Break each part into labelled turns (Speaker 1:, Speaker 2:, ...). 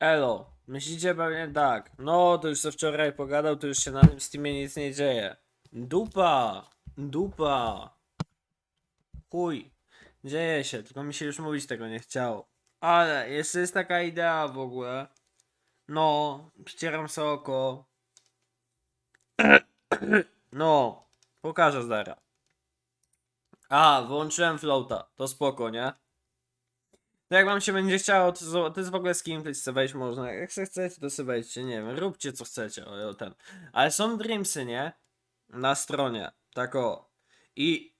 Speaker 1: Elo, myślicie pewnie tak. No, to już co wczoraj pogadał, to już się na tym Steamie nic nie dzieje. Dupa, dupa. Chuj, dzieje się, tylko mi się już mówić tego nie chciało. Ale jeszcze jest taka idea w ogóle. No, przecieram sobie oko. No, pokażę zaraz. A, wyłączyłem floata, to spoko, nie? No jak wam się będzie chciało, to, to jest w ogóle z kim chcecie wejść można. Jak se chcecie, to sobie wejdźcie, nie wiem, róbcie co chcecie, o ten. Ale są dreamsy, nie? Na stronie, tak o. I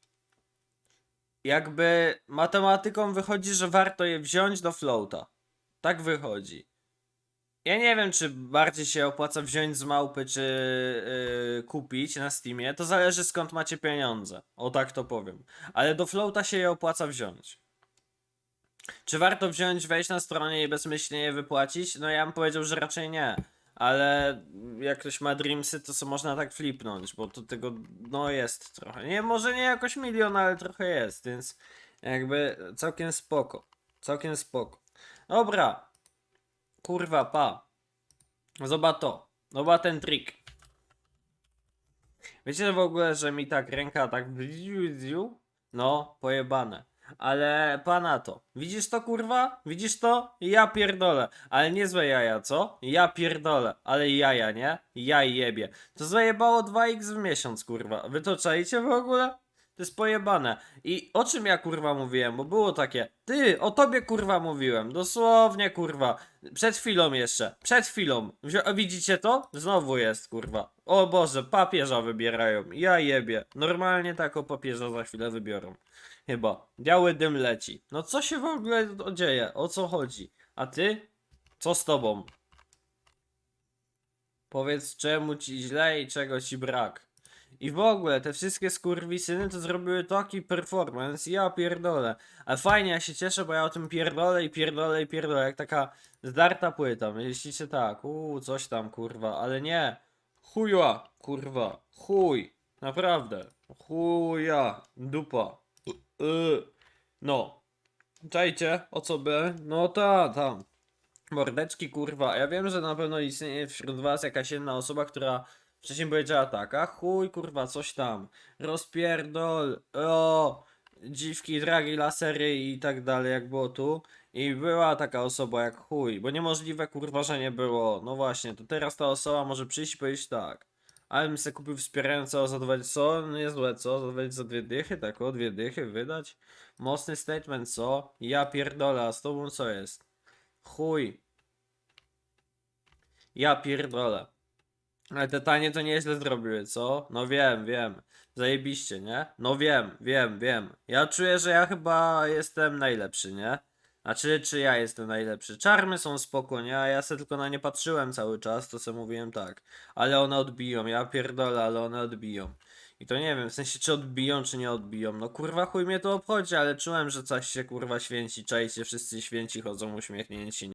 Speaker 1: jakby matematyką wychodzi, że warto je wziąć do floata. Tak wychodzi. Ja nie wiem, czy bardziej się opłaca wziąć z małpy, czy yy, kupić na Steamie. To zależy skąd macie pieniądze. O tak to powiem. Ale do floata się je opłaca wziąć. Czy warto wziąć, wejść na stronę i bezmyślnie je wypłacić? No ja bym powiedział, że raczej nie. Ale jak ktoś ma Dreamsy, to co można tak flipnąć, bo to tego, no jest trochę. Nie, może nie jakoś milion, ale trochę jest, więc jakby całkiem spoko. Całkiem spoko. Dobra. Kurwa, pa. Zobacz to. Zobacz ten trik. Wiecie w ogóle, że mi tak ręka tak No, pojebane. Ale pana to. Widzisz to kurwa? Widzisz to? Ja pierdolę. Ale niezłe jaja, co? Ja pierdolę. Ale jaja, nie? Ja jebie. To zajebało 2x w miesiąc, kurwa. Wy to czaicie w ogóle? To jest pojebane. I o czym ja kurwa mówiłem? Bo było takie. Ty, o tobie kurwa mówiłem. Dosłownie kurwa. Przed chwilą jeszcze. Przed chwilą. Wzi- widzicie to? Znowu jest kurwa. O Boże, papieża wybierają. Ja jebie. Normalnie tak o papieża za chwilę wybiorą. Chyba. Biały dym leci. No co się w ogóle dzieje? O co chodzi? A ty? Co z tobą? Powiedz czemu ci źle i czego ci brak. I w ogóle te wszystkie skurwisyny to zrobiły taki performance, ja pierdolę. Ale fajnie, ja się cieszę, bo ja o tym pierdolę i pierdolę i pierdolę, jak taka zdarta płyta. Myślicie tak, uuu, coś tam, kurwa, ale nie. Chuja, kurwa, chuj, naprawdę. Chuja, dupa. Y, no. Czajcie, o co by? No ta, tam. Mordeczki, kurwa. Ja wiem, że na pewno istnieje wśród was jakaś jedna osoba, która wcześniej powiedziała tak, a chuj, kurwa, coś tam. Rozpierdol, o, dziwki, dragi, lasery i tak dalej, jak było tu. I była taka osoba jak chuj, bo niemożliwe, kurwa, że nie było. No właśnie, to teraz ta osoba może przyjść i powiedzieć tak. Ale bym sobie kupił wspierającego za dwa, co? No Niezłe, co? Za dwa- za dwie dychy, tak o, dwie dychy wydać? Mocny statement, co? Ja pierdolę, a z tobą co jest? Chuj. Ja pierdolę. Ale te tanie to nieźle zrobiły, co? No wiem, wiem. Zajebiście, nie? No wiem, wiem, wiem. Ja czuję, że ja chyba jestem najlepszy, nie? Znaczy, czy ja jestem najlepszy? Czarmy są spoko, nie? A ja se tylko na nie patrzyłem cały czas, to co mówiłem tak. Ale one odbiją, ja pierdolę, ale one odbiją. I to nie wiem, w sensie czy odbiją, czy nie odbiją. No kurwa chuj mnie to obchodzi, ale czułem, że coś się kurwa święci, czajcie, wszyscy święci chodzą uśmiechnięci,